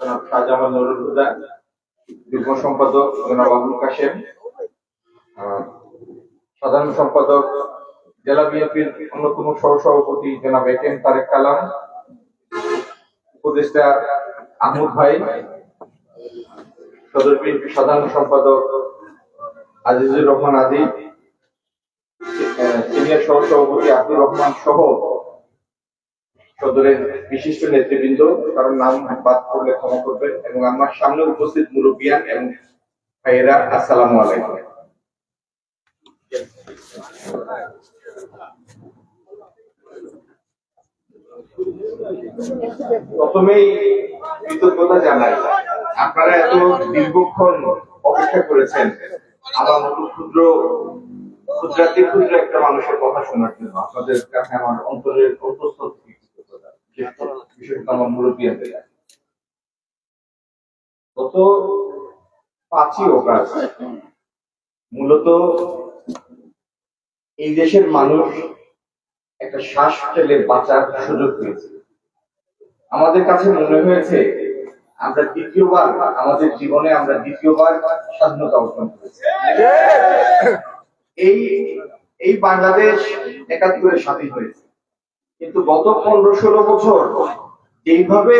জনাব শাহজামাল নুরুল হুদা, যুগ্ম সম্পাদক জনাব আবুল কাশেম সাধারণ সম্পাদক জেলা বিএনপির অন্যতম সহ সভাপতি জনাব এ এম তারেক কালাম, উপদেষ্টা আহমদ ভাই, সদর বিএনপি সাধারণ সম্পাদক আজিজুর রহমান আদি সিনিয়র সহ সভাপতি আব্দুর রহমান সহ সদরের বিশিষ্ট নেতৃবৃন্দ কারণ নাম বাদ করলে ক্ষমা করবেন এবং আমার সামনে উপস্থিত মুরব্বিয়ান এবং ভাইয়েরা, আসসালামু আলাইকুম। প্রথমেই কৃতজ্ঞতা জানাই, আপনারা এত দীর্ঘক্ষণ অপেক্ষা করেছেন, আমার মতো ক্ষুদ্র ক্ষুদ্রাতি ক্ষুদ্র একটা মানুষের কথা শোনার জন্য। আপনাদের কাছে আমার অন্তরের অন্তঃস্থল গত পাঁচই অগাস্ট মূলত এই দেশের মানুষ একটা শ্বাস ফেলে বাঁচার সুযোগ পেয়েছে। আমাদের কাছে মনে হয়েছে আমরা দ্বিতীয়বার আমাদের জীবনে আমরা দ্বিতীয়বার স্বাধীনতা অর্জন করেছি। এই এই বাংলাদেশ একাত্তরে স্বাধীন হয়েছে। কিন্তু গত পনেরো ষোলো বছর এইভাবে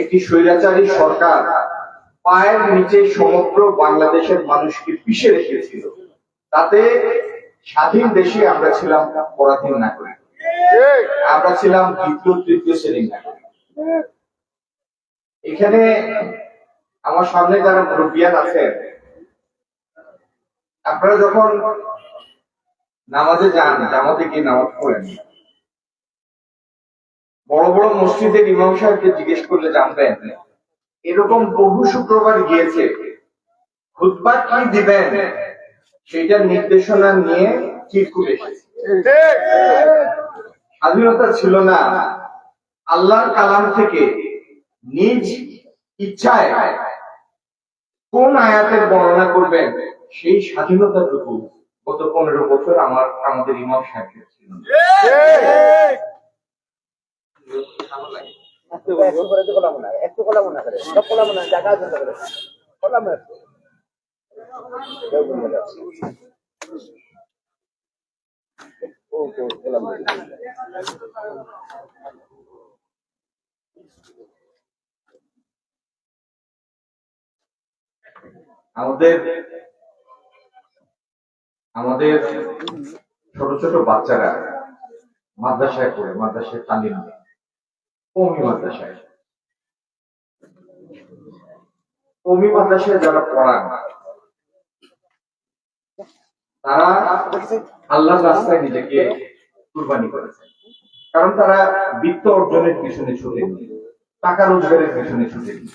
একটি স্বৈরাচারী সরকার পায়ের নিচে সমগ্র বাংলাদেশের মানুষকে পিষে রেখেছিল, তাতে স্বাধীন দেশে আমরা ছিলাম পরাধীন নাগরিক। আমরা ছিলাম দ্বিতীয় তৃতীয় শ্রেণির নাগরিক। এখানে আমার সামনে যারা মুরব্বিয়ান আছেন, আপনারা যখন নামাজে যান, জামাতে গিয়ে নামাজ পড়েন বড় বড় মসজিদের ইমাম সাহেবকে জিজ্ঞেস করলে জানবেন, এরকম বহু শুক্রবার গিয়েছে, খুতবা কি দিবেন? সেটার নির্দেশনা নিয়ে চিরকুট এসেছে। স্বাধীনতা ছিল না। আল্লাহর কালাম থেকে নিজ ইচ্ছায় কোন আয়াতের বর্ণনা করবেন? সেই স্বাধীনতাটুকু গত পনেরো বছর আমার আমাদের ইমাম সাহেব ছিল একটু করে তো কলাম না একটু কলাম না করে সব কলাম না জায়গা আছে করে কলাম না কেউ বলবে না। ও তো কলাম আমাদের আমাদের ছোট ছোট বাচ্চারা মাদ্রাসায় পড়ে মাদ্রাসায় তালিম নেয়। কমি মাদ্রাসায়। কমি মাদ্রাসায় যারা পড়ান, তারা আল্লাহর রাস্তায় নিজেকে কুরবানি করেছে কারণ তারা বিত্ত অর্জনের পিছনে ছুটেনি টাকা রোজগারের পিছনে ছুটেনি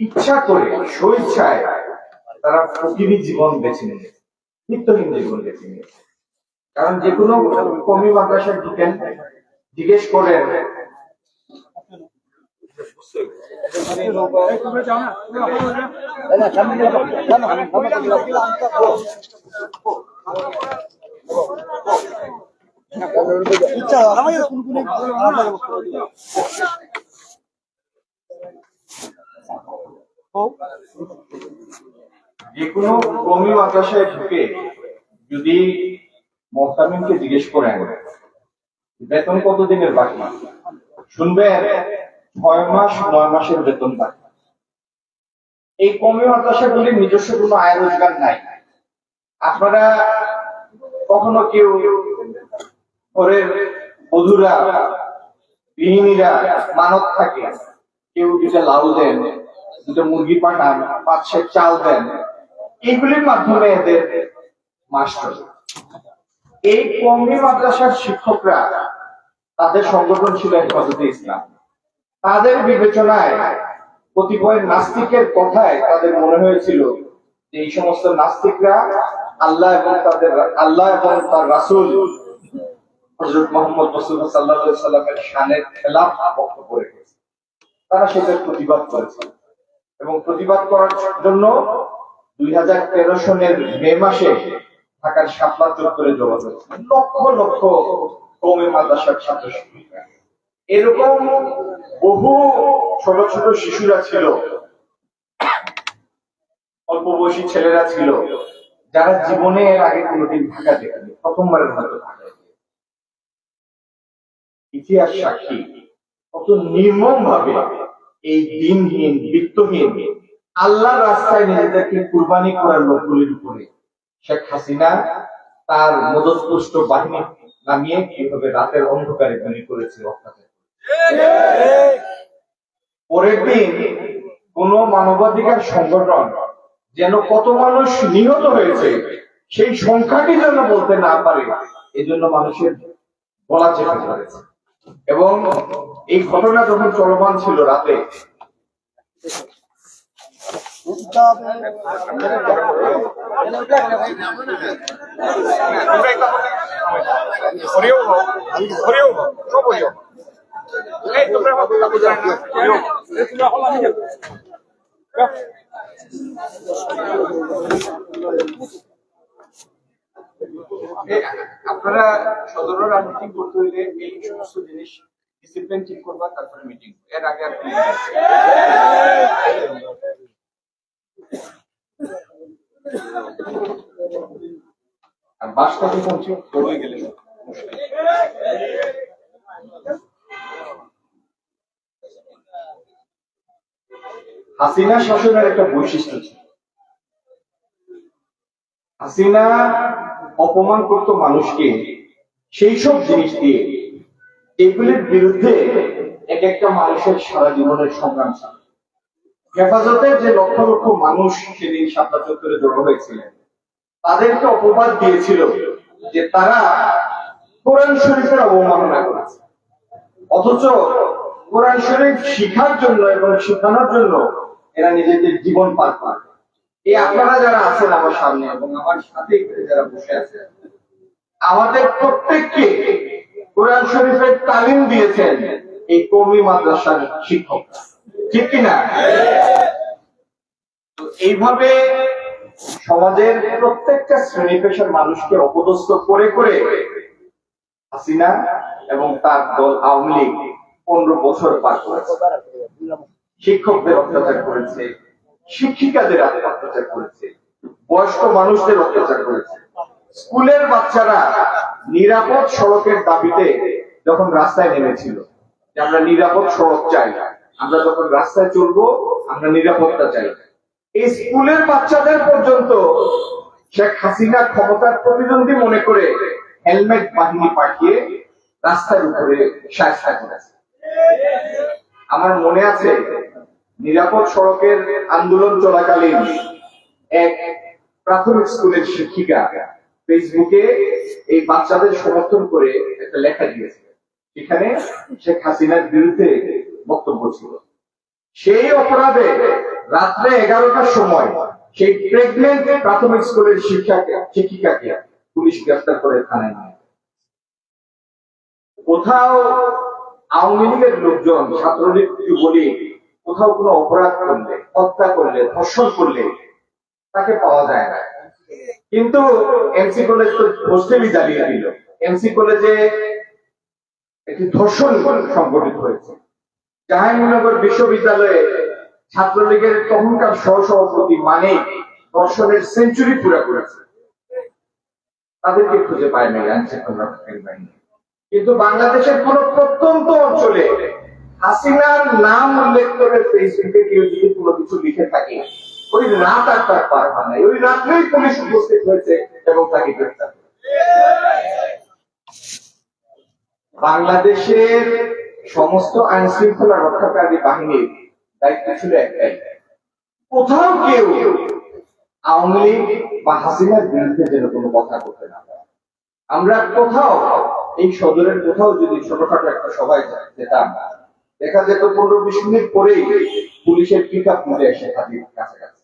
ইচ্ছা করে স্বেচ্ছায় তারা প্রকৃতি জীবন বেছে নিয়েছে নিত্যহীন জীবন বেছে নিয়েছে। কারণ যে কোনো কমি মাদ্রাসায় ঢুকেন, জিজ্ঞেস করেন এই না, সামনে নিয়ে যাও। না, না, সামনে নিয়ে যাও। যে কোনো কমি মাদ্রাসায় ঢুকে যদি মোহতামিমকে জিজ্ঞেস করেন বেতন কতদিনের বাকি? শুনবেন ছয় মাস, নয় মাসের বেতন বাকি এই কমি মাদ্রাসাগুলির নিজস্ব কোনো আয় রোজগার নাই। আপনারা কখনো কেউ ঘরের বধুরা, গৃহিণীরা মানত থাকে, কেউ দুটা লাউ দেন দুটো মুরগি পাঠান, পাঁচ সের চাল দেন, এগুলির মাধ্যমে এদের মাস এই কমি মাদ্রাসার শিক্ষকরা তাদের সংগঠন ছিল হেফাজতে ইসলাম। তাদের বিবেচনায় কতিপয় নাস্তিকের কথায় তাদের মনে হয়েছিল যে এই সমস্ত নাস্তিকরা আল্লাহ এবং তাদের আল্লাহ এবং তার রাসূল হযরত মুহাম্মদ তারা সেটার প্রতিবাদ করেছে এবং প্রতিবাদ করার জন্য দুই হাজার তেরো সনের মে মাসে ঢাকার শাপলা চত্বরে জমা লক্ষ লক্ষ কমে মাদ্রাসার ছাত্র এরকম বহু ছোট ছোট শিশুরা ছিল, অল্প বয়সী ছেলেরা ছিল, যারা জীবনে এর আগে কোনোদিন ঢাকা দেখেনি, প্রথমবারের মতো ঢাকা ইতিহাস সাক্ষী, কত নির্মম ভাবে এই দিনহীন, বিত্তহীন আল্লাহ রাস্তায় নিজেদেরকে কুরবানি করার লোকগুলির উপরে শেখ হাসিনা তার মদতপুষ্ট বাহিনী নামিয়ে কীভাবে রাতের অন্ধকারে গুলি করেছে অত্যাচার পরের দিন কোন মানবাধিকার সংগঠন যেন কত মানুষ নিহত হয়েছে, সেই সংখ্যাটি যেন বলতে না পারে এই জন্য মানুষের বলা চেষ্টা করেছে এবং এই ঘটনা যখন চলমান ছিল রাতে হরিও হরিও সব হরিও আপনারা সদর রাজনীতি করতে হইলে এই সমস্ত জিনিস ডিসিপ্লিন ঠিক করবা তারপরে মিটিং এর আগে আর। আর বাসটা যখন ঠিক গেলে মুশকিল। হাসিনা শাসনের একটা বৈশিষ্ট্য ছিল। হাসিনা অপমান করত মানুষকে, সেই সব জিনিস দিয়ে এগুলির বিরুদ্ধে এক একটা মানুষের সারা জীবনের সংগ্রাম ছিল হেফাজতের যে লক্ষ লক্ষ মানুষ সেদিন সাতটা চত্বরে জড়ো হয়েছিলেন, তাদেরকে অপবাদ দিয়েছিল যে তারা কোরআন শরীফের অবমাননা করেছে। অথচ কোরআন শরীফ শিখার জন্য এবং শেখানোর জন্য এরা নিজেদের জীবন পার পান এই আপনারা যারা আছেন আমার সামনে এবং আমার সাথে যারা বসে আছেন, আমাদের প্রত্যেককে কোরআন শরীফের তালিম দিয়েছেন এই কমি মাদ্রাসার শিক্ষক। ঠিক কিনা? এইভাবে সমাজের প্রত্যেকটা শ্রেণি পেশার মানুষকে অপদস্থ করে করে হাসিনা এবং তার দল আওয়ামী লীগ পনেরো বছর পার করেছে। শিক্ষকদের অত্যাচার করেছে, শিক্ষিকাদের অত্যাচার করেছে, বয়স্ক মানুষদের অত্যাচার করেছে। স্কুলের বাচ্চারা নিরাপদ সড়কের দাবিতে যখন রাস্তায় নেমেছিল, যে আমরা নিরাপদ সড়ক চাই, আমরা যখন রাস্তায় চলবো, আমরা নিরাপত্তা চাই। এই স্কুলের বাচ্চাদের পর্যন্ত শেখ হাসিনা ক্ষমতার প্রতিদ্বন্দ্বী মনে করে হেলমেট বাহিনী পাঠিয়ে রাস্তার উপরে সাহসা করেছে। আমার মনে আছে, নিরাপদ সড়কের আন্দোলন চলাকালীন এক প্রাথমিক স্কুলের শিক্ষিকা ফেসবুকে এই বাচ্চাদের সমর্থন করে একটা লেখা দিয়েছে। সেখানে শেখ হাসিনার বিরুদ্ধে বক্তব্য ছিল। সেই অপরাধে রাত্রে এগারোটার সময় সেই প্রেগনেন্ট প্রাথমিক স্কুলের শিক্ষাকে, শিক্ষিকাকে পুলিশ গ্রেফতার করে থানায় নিয়ে কোথাও আওয়ামী লীগের লোকজন, ছাত্রলীগ যুবলীগ কোথাও কোনো অপরাধ করলে, হত্যা করলে, ধর্ষণ করলে, তাকে পাওয়া যায় না। কিন্তু এমসি কলেজ তো হোস্টেলই জ্বালিয়ে দিল এমসি কলেজে একটি ধর্ষণ সংঘটিত হয়েছে। জাহাঙ্গীরনগর বিশ্ববিদ্যালয়ে ছাত্রলীগের তখনকার সহসভাপতি মানে ধর্ষণের সেঞ্চুরি পুরা করেছে। তাদেরকে খুঁজে পায় না আইন শৃঙ্খলা বাহিনী। কিন্তু বাংলাদেশের কোন প্রত্যন্ত অঞ্চলে হাসিনার নাম উল্লেখ করে ফেসবুকে কেউ যদি কোনো কিছু লিখে থাকে, ওই রাত আর তার পার হয় নাই। ওই রাত্রেই পুলিশ উপস্থিত হয়েছে এবং তাকে গ্রেফতার বাংলাদেশের সমস্ত আইন শৃঙ্খলা রক্ষাকারী বাহিনীর দায়িত্ব ছিল একটাই। কোথাও কেউ আওয়ামী লীগ বা হাসিনার বিরুদ্ধে যেন কোনো কথা করতে না আমরা কোথাও এই সদরের কোথাও যদি ছোটখাটো একটা সভায় যেতাম, দেখা যেত পনেরো বিশ মিনিট পরেই পুলিশের পিক আপ মিলে এসে হাজির কাছাকাছি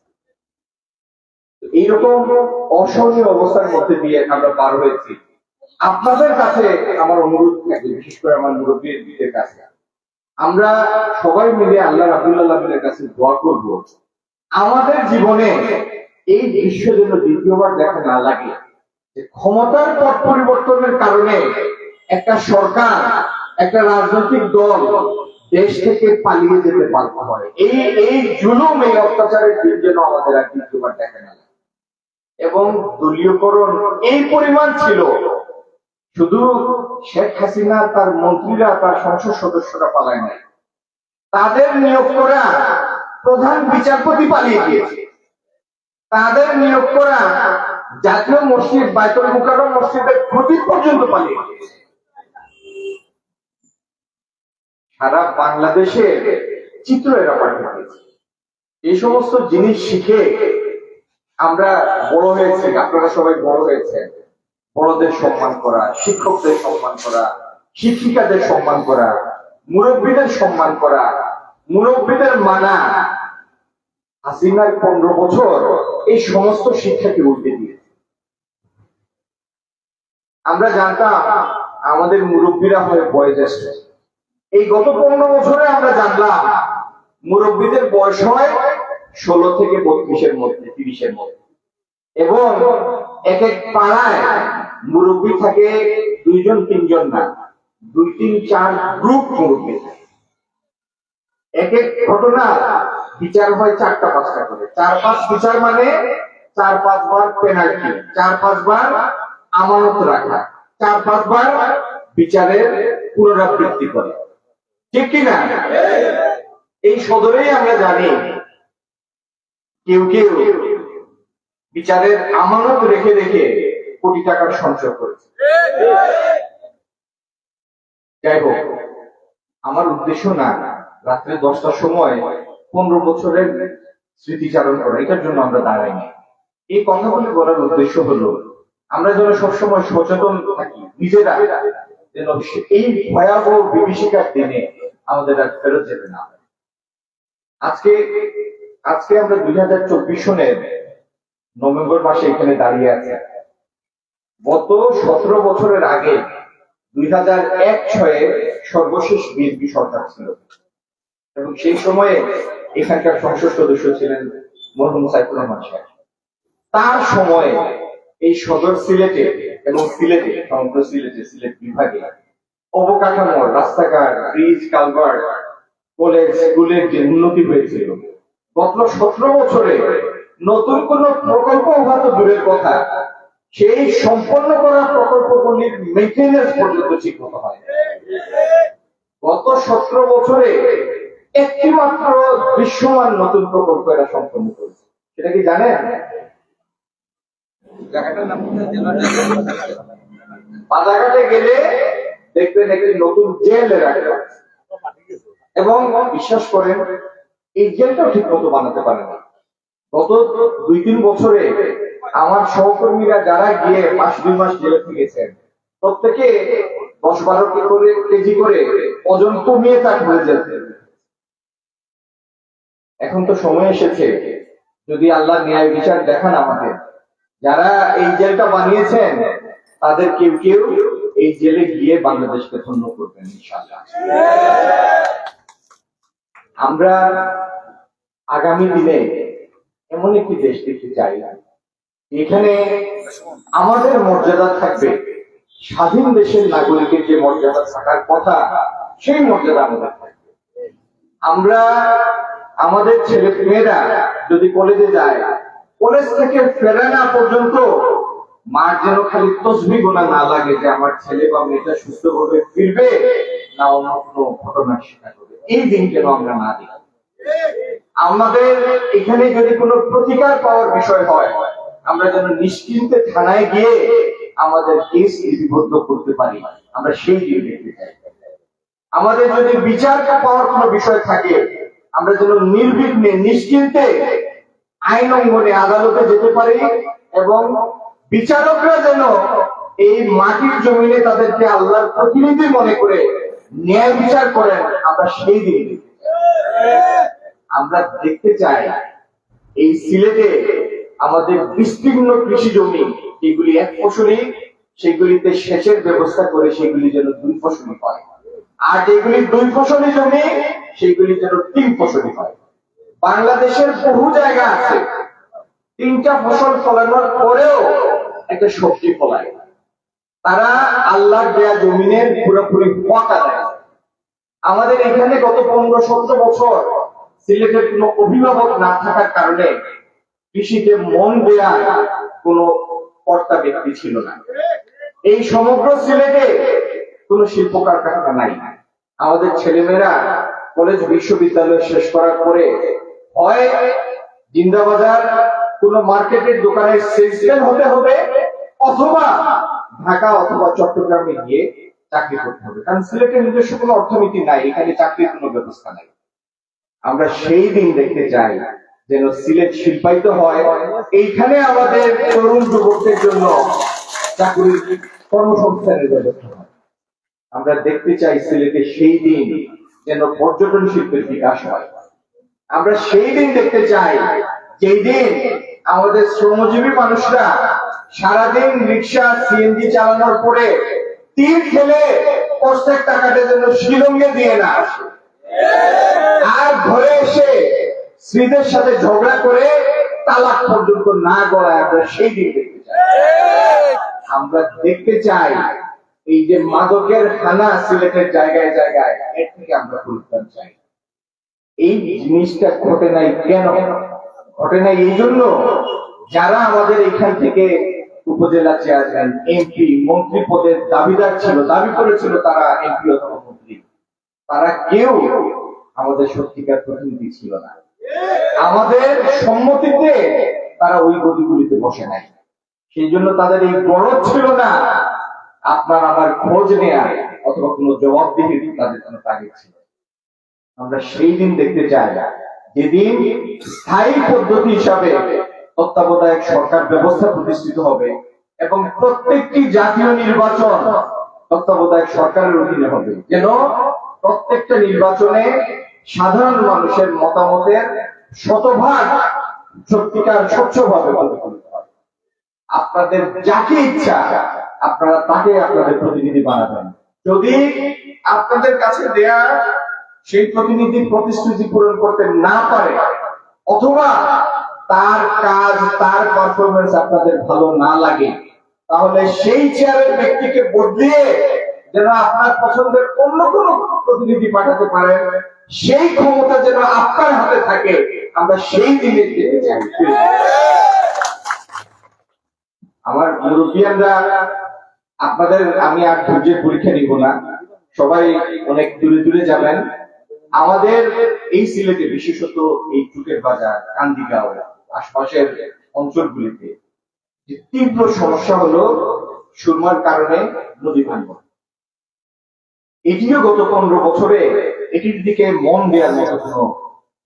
এইরকম অসহনীয় অবস্থার মধ্যে দিয়ে আমরা পার হয়েছি। আপনাদের কাছে আমার অনুরোধ থাকে বিশেষ করে আমার মুরব্বীদের কাছে। আমরা সবাই মিলে আল্লাহ রাবুল্লাহ কাছে দোয়া করব। আমাদের জীবনে এই দৃশ্য যেন দ্বিতীয়বার দেখা না লাগে ক্ষমতার পথ পরিবর্তনের কারণে একটা সরকার, একটা রাজনৈতিক দল দেশ থেকে পালিয়ে যেতে বাধ্য হয়। এই এই জুলুম, এই অত্যাচারের দিন যেন আমাদের আর দ্বিতীয়বার দেখা না এবং দলীয়করণ এই পরিমাণ ছিল। শুধু শেখ হাসিনা, তার মন্ত্রীরা, তার সংসদ সদস্যরা পালায় নাই। তাদের নিয়োগ করা প্রধান বিচারপতি পালিয়ে গিয়েছে। তাদের নিয়োগ করা জাতীয় মসজিদ, বাইতুল মুকাররম মসজিদের ক্ষতি পর্যন্ত পালিয়ে গিয়েছে। সারা বাংলাদেশের চিত্র এরা পাঠিয়ে দিয়েছে এই সমস্ত জিনিস শিখে আমরা বড় হয়েছি, আপনারা সবাই বড় হয়েছেন। বড়দের সম্মান করা, শিক্ষকদের সম্মান করা, শিক্ষিকাদের সম্মান করা, মুরব্বীদের সম্মান করা, মুরব্বীদের মানা। হাসিনার পনেরো বছর এই সমস্ত শিক্ষাকে উল্টে দিয়েছে। আমরা জানতাম আমাদের মুরব্বীরা হয়ে বয়োজ্যেষ্ঠ। এই গত পনেরো বছরে আমরা জানলাম, মুরব্বীদের বয়স হয় ষোলো থেকে বত্রিশের মধ্যে, তিরিশের মধ্যে। এবং এক এক পাড়ায় মুরব্বী থাকে দুইজন, তিনজন না, দুই, তিন, চার গ্রুপ মুরব্বী থাকে। এক এক ঘটনা বিচার হয় চারটা, পাঁচটা করে। চার, পাঁচ বিচার মানে চার পাঁচবার পেনাল্টি চার পাঁচবার আমানত রাখা, চার পাঁচবার বিচারের পুনরাবৃত্তি করে। ঠিক কিনা এই সদরেই আমরা জানি কেউ কেউ বিচারের আমানত রেখে রেখে কোটি টাকার সঞ্চয় করেছে। যাই হোক, আমার উদ্দেশ্য না রাত্রে দশটার সময় পনেরো বছরের স্মৃতিচারণ করা, এটার জন্য আমরা দাঁড়াইনি। এই কথাগুলি বলার উদ্দেশ্য হলো, আমরা যেন সবসময় সচেতন থাকি, নিজেরা, যেন এই ভয়াবহ বিভীষিকার দিনে আমাদের আর ফেরত যেতে না। আজকে আজকে আমরা দুই হাজার চব্বিশ সনের নভেম্বর মাসে এখানে দাঁড়িয়ে আছি। গত সতেরো বছরের আগে দুই হাজার এক ছয়ে সর্বশেষ বিএনপি সরকার ছিল। এবং সেই সময়ে এখানকার সংসদ সদস্য ছিলেন মরহুম সাইফুর রহমান সাহেব। তার সময়ে এই সদর সিলেটে এবং সিলেটে, সমগ্র সিলেটে সিলেট বিভাগে অবকাঠামো রাস্তাঘাট ব্রিজ কালভার্ট কলেজ স্কুলের যে উন্নতি হয়েছিল। গত সতেরো বছরে নতুন কোন প্রকল্প হয়তো দূরের কথা। সেই সম্পন্ন করা প্রকল্পগুলির মেনটেন্যান্স পর্যন্ত ঠিক মতো হয় গত সতেরো বছরে একটি মাত্র দৃশ্যমান নতুন প্রকল্প এরা সম্পন্ন করেছে। সেটা কি জানেন? বাজারঘাটে গেলে দেখবেন একটি নতুন জেল রাখা এবং বিশ্বাস করেন, এই জেলটাও ঠিক মতো বানাতে পারে না। গত দুই তিন বছরে আমার সহকর্মীরা যারা গিয়ে মাস দুই মাস জেলে থেকেছেন, প্রত্যেকে দশ বারো করে কেজি করে ওজন কমিয়ে তার হয়ে যেতে এখন তো সময় এসেছে, যদি আল্লাহ ন্যায় বিচার দেখান আমাকে। যারা এই জেলটা বানিয়েছেন, তাদের কেউ কেউ এই জেলে গিয়ে বাংলাদেশকে ধন্য করবেন, ইনশাআল্লাহ। আমরা আগামী দিনে এমন একটি দেশ দেখতে চাই, এখানে আমাদের মর্যাদা থাকবে। স্বাধীন দেশের নাগরিকের যে মর্যাদা থাকার কথা, সেই মর্যাদা আমাদের থাকবে। আমরা আমাদের ছেলে মেয়েরা যদি কলেজে যায়, কলেজ থেকে ফেরা না পর্যন্ত মার যেন খালি তসবি গোনা না লাগে যে আমার ছেলে বা মেয়েটা সুস্থভাবে ফিরবে না অন্য কোনো ঘটনার শিকার হবে। এই দিন যেন আমরা না দেখি। আমাদের এখানে যদি কোনো প্রতিকার পাওয়ার বিষয় হয়, আমরা যেন নিশ্চিন্তে থানায় গিয়ে আমাদের কেস লিপিবদ্ধ করতে পারি। আমরা সেই দিন দেখতে চাই। আমাদের যদি বিচার পাওয়ার কোনো বিষয় থাকে, আমরা যেন নির্বিঘ্নে, নিশ্চিন্তে আইন অঙ্গনে আদালতে যেতে পারি এবং বিচারকরা যেন এই মাটির জমিনে তাদেরকে আল্লাহর প্রতিনিধি মনে করে ন্যায় বিচার করেন, আমরা সেই দিন আমরা দেখতে চাই এই সিলেটে আমাদের বিস্তীর্ণ কৃষি জমি, এগুলি এক ফসলি, সেগুলিতে সেচের ব্যবস্থা করে সেগুলি যেন দুই ফসলি হয়। আর যেগুলি দুই ফসলি জমি, সেগুলি যেন তিন ফসলি হয়। বাংলাদেশের বহু জায়গা আছে। তিনটা ফসল ফলানোর পরেও একটা সবজি ফলায়। তারা আল্লাহর দেয়া জমিনের পুরোপুরি পকা দেয়। আমাদের এখানে গত পনেরো সতেরো বছর সিলেটের কোনো অভিভাবক না থাকার কারণে কৃষিতে মন দেয়া কোনো কর্তা ব্যক্তি ছিল না। এই সমগ্র সিলেটে কোনো শিল্প কারখানা নাই। আমাদের ছেলেমেয়েরা কলেজ বিশ্ববিদ্যালয় শেষ করার পরে হয় জিন্দাবাজার কোন মার্কেটের দোকানের সেলসম্যান হতে হবে অথবা ঢাকা অথবা চট্টগ্রামে গিয়ে চাকরি করতে হবে। কারণ সিলেটের নিজস্ব কোনো অর্থনীতি নাই, এখানে চাকরির কোনো ব্যবস্থা নাই। আমরা সেই দিন দেখতে চাই যেন সিলেট শিল্পায়িত হয়। এইখানে আমাদের তরুণ যুবকদের জন্য চাকরির কর্মসংস্থানের ব্যবস্থা হয়। আমরা দেখতে চাই সিলেটে সেই দিন যেন পর্যটন শিল্পের বিকাশ হয়। আমরা সেই দিন দেখতে চাই যেই দিন আমাদের শ্রমজীবী মানুষরা সারাদিন রিক্সা সিএনজি চালানোর পরে তীর খেলে প্রত্যেক টাকাটা যেন শিলংয়ে দিয়ে না আসে। আর ঘরে এসে স্ত্রীদের সাথে ঝগড়া করে তালাক পর্যন্ত না গড়ায় আমরা সেই দিন দেখতে চাই। আমরা দেখতে চাই এই যে মাদকের হানা সিলেটের জায়গায় জায়গায়, এর থেকে আমরা পরিত্রাণ চাই। এই জিনিসটা ঘটে নাই কেন? ঘটে নাই এই জন্য যারা আমাদের এখান থেকে উপজেলা চেয়ারম্যান এমপি মন্ত্রী পদের দাবিদার ছিল, দাবি করেছিল তারা এমপি অথবা মন্ত্রী তারা কেউ আমাদের সত্যিকার প্রতিনিধি ছিল না। আমাদের সম্মতিতে তারা ওই গতিগুলিতে বসে নাই। সেই জন্য তাদের এই গরজ ছিল না, আপনার আমার খোঁজ নেয়া অথবা কোনো জবাবদিহি তাদের কোনো তাগিদ ছিল। আমরা সেই দিন দেখতে চাই, যেদিন স্থায়ী পদ্ধতি হিসাবে তত্ত্বাবধায়ক সরকার ব্যবস্থা প্রতিষ্ঠিত হবে এবং প্রত্যেকটি জাতীয় নির্বাচন তত্ত্বাবধায়ক সরকারের অধীনে হবে। যেন প্রত্যেকটা নির্বাচনে সাধারণ মানুষের মতামতের শতভাগ সত্যিকার স্বচ্ছভাবে আপনাদের যাকে ইচ্ছা, আপনারা তাকে আপনাদের প্রতিনিধি বানাবেন। যদি আপনাদের কাছে দেয়া সেই প্রতিনিধি প্রতিশ্রুতি পূরণ করতে না পারে, অথবা তার কাজ, তার পারফরমেন্স আপনাদের ভালো না লাগে, তাহলে সেই চেয়ারের ব্যক্তিকে বদলিয়ে যেন আপনার পছন্দের অন্য কোন প্রতিনিধি পাঠাতে পারেন সেই ক্ষমতা যেন আপনার হাতে থাকে, আমরা সেই দিনে যেতে চাই। আমার মুরব্বিয়ানরা, আপনাদের আমি আর ধৈর্যের পরীক্ষা নিব না, সবাই অনেক দূরে দূরে যাবেন। আমাদের এই সিলেটে বিশেষত এই চুকের বাজার, কান্দিগাঁও। আশপাশের অঞ্চলগুলিতে। যে তীব্র সমস্যা হলো সুরমার কারণে নদী ভাঙ্গন এটিও গত পনেরো বছরে এটির দিকে মন দেওয়ার মতো কোনো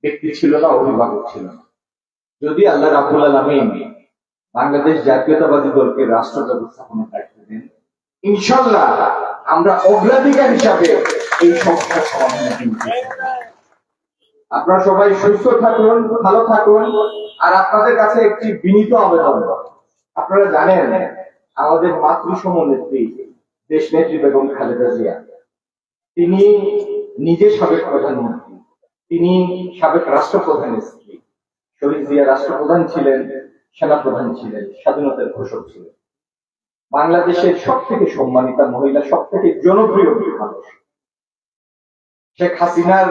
ব্যক্তি ছিল না, অভিভাবক ছিল না। যদি আল্লাহ রাবুল আলমিন বাংলাদেশ জাতীয়তাবাদী দলকে রাষ্ট্র ব্যবস্থাপনার দায়িত্ব দেন ইনশাল্লাহ আমরা অগ্রাধিকার হিসাবে এই সমস্যার করব। আপনারা সবাই সুস্থ থাকুন, ভালো থাকুন, আর আপনাদের কাছে একটি বিনীত আবেদন। আপনারা জানেন, আমাদের মাতৃসম নেত্রী দেশ নেত্রী বেগম খালেদা জিয়া, তিনি নিজে সাবেক প্রধানমন্ত্রী, তিনি সাবেক রাষ্ট্রপ্রধানের স্ত্রী। শহীদ জিয়া রাষ্ট্রপ্রধান ছিলেন, সেনাপ্রধান ছিলেন, স্বাধীনতার ঘোষক ছিলেন। বাংলাদেশের সব থেকে সম্মানিতা মহিলা সব থেকে জনপ্রিয় মানুষ। শেখ হাসিনার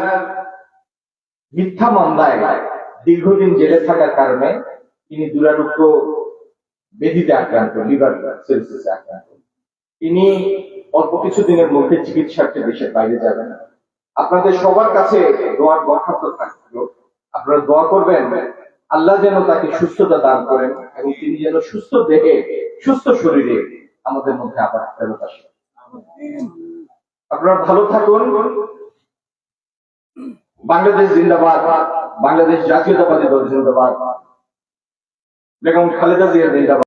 মিথ্যা মামলায় দীর্ঘদিন জেলে থাকার কারণে তিনি দুরারোগ্য বেদিতে আক্রান্ত, লিভার সেলসিসে আক্রান্ত। তিনি অল্প কিছু দিনের মধ্যে চিকিৎসার্থে দেশের বাইরে যাবেন আপনাদের সবার কাছে দোয়ার দরখাস্ত থাকল। আপনারা দোয়া করবেন, আল্লাহ যেন তাকে সুস্থতা দান করেন এবং তিনি যেন সুস্থ দেহে, সুস্থ শরীরে আমাদের মধ্যে আবার ফেরত আসেন। আপনারা ভালো থাকুন। বাংলাদেশ জিন্দাবাদ বাংলাদেশ জাতীয়তাবাদী দল জিন্দাবাদ বেগম খালেদা জিয়া জিন্দাবাদ